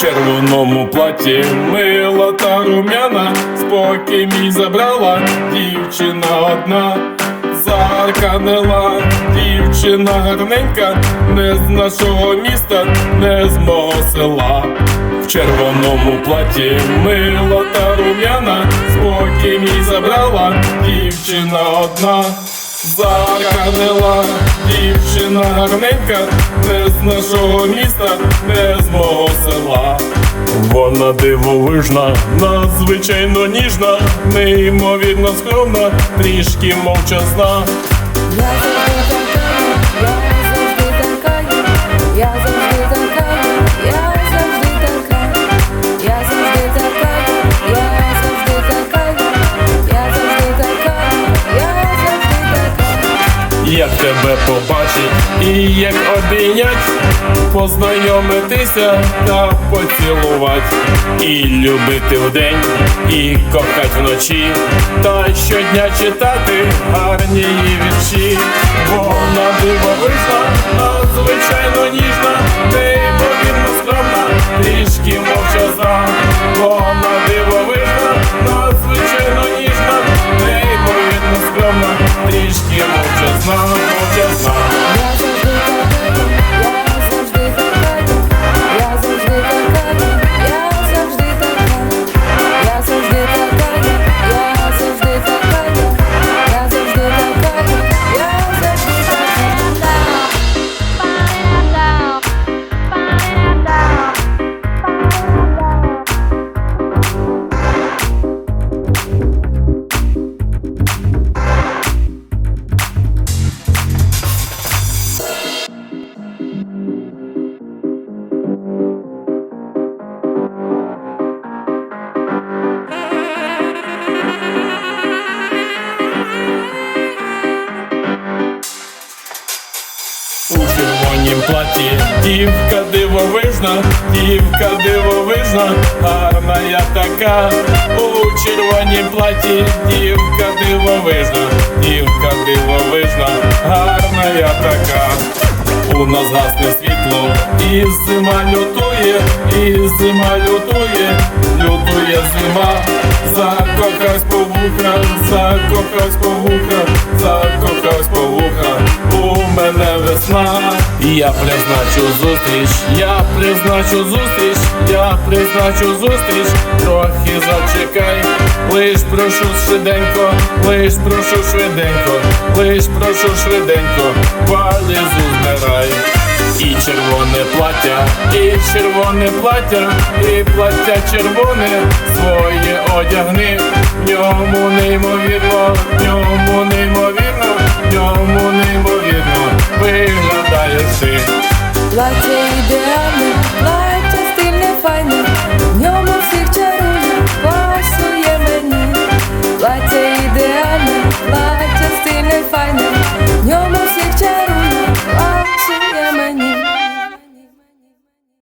червоному платі мила та рум'яна, спокій мій забрала дівчина одна, зарканила дівчина гарненька, не з нашого міста, не з мого села. В червоному платі мила та рум'яна, спокій мій забрала дівчина одна. Заканила дівчина гарненька, не з нашого міста, не з мого села. Вона дивовижна, надзвичайно ніжна, неймовірно скромна, трішки мовчазна. Як тебе побачить. І як обійнять, познайомитися та поцілувати, і любити вдень, і кохать вночі, та щодня читати гарні її вірші. Вона дивовижна, надзвичайно ніжна, червонім платі дівка дивовижна, дівка дивовижна, гарна я така. У червонім платі дівка дивовижна, дівка дивовижна, гарна я така. У нас гасне світло, і зима лютує, і зима лютує, лютує зима, закохавсь по вуха, закохавсь по вуха, закохавсь по вуха, у мене весна. Я призначу зустріч, я призначу зустріч, я призначу зустріч, трохи зачекай, лиш прошу швиденько, лиш прошу швиденько, лиш прошу швиденько, валізу збирай. І червоне плаття, і червоне плаття, і плаття червоне своє одягни, в ньому неймовірно, в ньому неймовірно.